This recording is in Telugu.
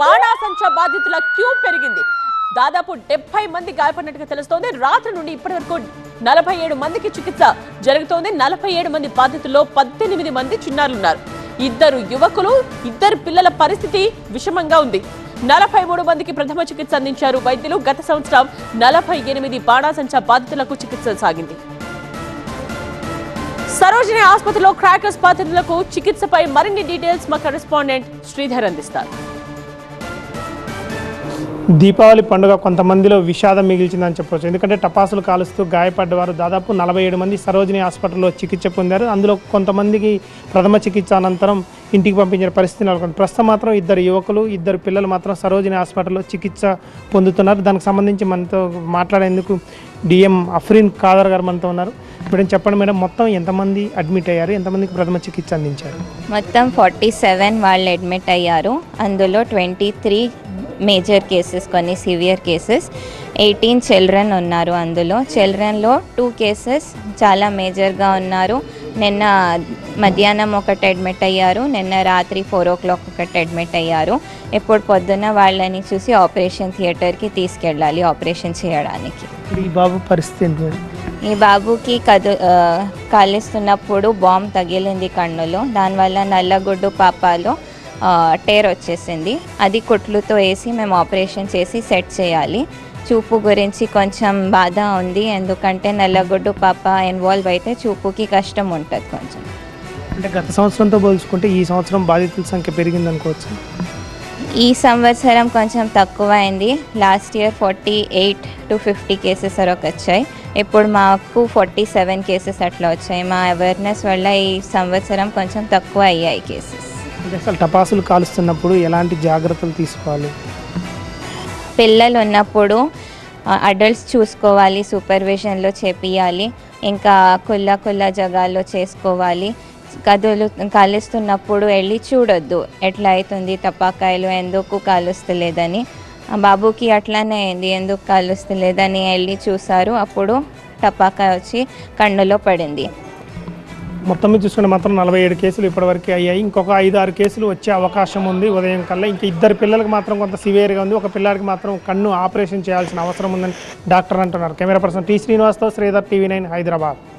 బాణాసంచ బాధితుల క్యూ పెరిగింది. దాదాపు డెబ్బై మంది గాయపడినట్టుగా తెలుస్తోంది. రాత్రి నుండి ఇప్పటి వరకు నలభై ఏడు మందికి చికిత్స జరుగుతోంది. నలభై ఏడు మంది బాధితుల్లో పద్దెనిమిది మంది చిన్నారులున్నారు. ఇద్దరు యువకులు ఇద్దరు పిల్లల పరిస్థితి విషమంగా ఉంది. నలభై మూడు మందికి ప్రథమ చికిత్స అందించారు వైద్యులు. గత సంవత్సరం నలభై ఎనిమిది బాణాసంచ బాధితులకు చికిత్స సాగింది. సరోజిని ఆసుపత్రిలో క్రాకర్స్ బాధితులకు చికిత్సపై మరిన్ని డీటెయిల్స్ మా కరెస్పాండెంట్ శ్రీధర్ అందిస్తారు. దీపావళి పండుగ కొంతమందిలో విషాదం మిగిల్చిందని చెప్పవచ్చు ఎందుకంటే టపాసులు కాలుస్తూ గాయపడ్డవారు దాదాపు నలభై ఏడు మంది సరోజిని హాస్పిటల్లో చికిత్స పొందారు. అందులో కొంతమందికి ప్రథమ చికిత్స అనంతరం ఇంటికి పంపించిన పరిస్థితి నెలకొంది. ప్రస్తుతం మాత్రం ఇద్దరు యువకులు ఇద్దరు పిల్లలు మాత్రం సరోజిని హాస్పిటల్లో చికిత్స పొందుతున్నారు. దానికి సంబంధించి మనతో మాట్లాడేందుకు డిఎం అఫ్రీన్ ఖాదర్ గారు మనతో ఉన్నారు. ఇప్పుడు చెప్పండి మేడం మొత్తం ఎంతమంది అడ్మిట్ అయ్యారు? ఎంతమందికి ప్రథమ చికిత్స అందించారు? మొత్తం ఫార్టీ సెవెన్ వాళ్ళు అడ్మిట్ అయ్యారు. అందులో ట్వంటీ త్రీ మేజర్ కేసెస్ కొన్ని సివియర్ కేసెస్. ఎయిటీన్ చిల్డ్రన్ ఉన్నారు అందులో. చిల్డ్రన్లో టూ కేసెస్ చాలా మేజర్గా ఉన్నారు. నిన్న మధ్యాహ్నం ఒకటి అడ్మిట్ అయ్యారు. నిన్న రాత్రి ఫోర్ ఓ క్లాక్ ఒకటి అడ్మిట్ అయ్యారు. ఇప్పుడు పొద్దున్న వాళ్ళని చూసి ఆపరేషన్ థియేటర్కి తీసుకెళ్ళాలి ఆపరేషన్ చేయడానికి. ఈ బాబు పరిస్థితి ఈ బాబుకి కదు కాలిస్తున్నప్పుడు బాంబ్ తగిలింది కన్నులో. దానివల్ల నల్లగుడ్డు పాపాలో టేర్ వచ్చేసింది. అది కుట్లుతో వేసి మేము ఆపరేషన్ చేసి సెట్ చేయాలి. చూపు గురించి కొంచెం బాధ ఉంది. ఎందుకంటే నల్లగుడ్డు పాప ఇన్వాల్వ్ అయితే చూపుకి కష్టం ఉంటుంది కొంచెం. అంటే గత సంవత్సరంతో పోల్చుకుంటే ఈ సంవత్సరం బాధితుల సంఖ్య పెరిగింది అనుకోవచ్చు? ఈ సంవత్సరం కొంచెం తక్కువ అయింది last year forty eight to fifty cases వరకు వచ్చాయి ఇప్పుడు మాకు ఫార్టీ సెవెన్ కేసెస్ అట్లా వచ్చాయి. మా అవేర్నెస్ వల్ల ఈ సంవత్సరం కొంచెం తక్కువ అయ్యాయి కేసెస్ అంటే అసలు టపాసులు కాలుస్తున్నప్పుడు ఎలాంటి జాగ్రత్తలు తీసుకోవాలి? పిల్లలు ఉన్నప్పుడు అడల్ట్స్ చూసుకోవాలి సూపర్విజన్లో చేపియాలి ఇంకా కుల్ల కుల్ల జగాల్లో చేసుకోవాలి. కదులు కాలుస్తున్నప్పుడు వెళ్ళి చూడొద్దు ఎట్లా అవుతుంది తపాకాయలు ఎందుకు కాలుస్తలేదని. బాబుకి అట్లానే అయింది ఎందుకు కాలుస్తలేదని వెళ్ళి చూసారు అప్పుడు టపాకాయ వచ్చి కన్నులో పడింది. మొత్తం మీద చూసుకుంటే మాత్రం నలభై ఏడు కేసులు ఇప్పటివరకు అయ్యాయి. ఇంకొక ఐదు ఆరు కేసులు వచ్చే అవకాశం ఉంది ఉదయం కల్లా. ఇంకా ఇద్దరు పిల్లలకు మాత్రం కొంత సివియర్గా ఉంది. ఒక పిల్లాడికి మాత్రం కన్ను ఆపరేషన్ చేయాల్సిన అవసరం ఉందని డాక్టర్ అంటున్నారు. కెమెరా పర్సన్ టీ శ్రీనివాస్తో శ్రీధర్ టీవీ నైన్ హైదరాబాద్.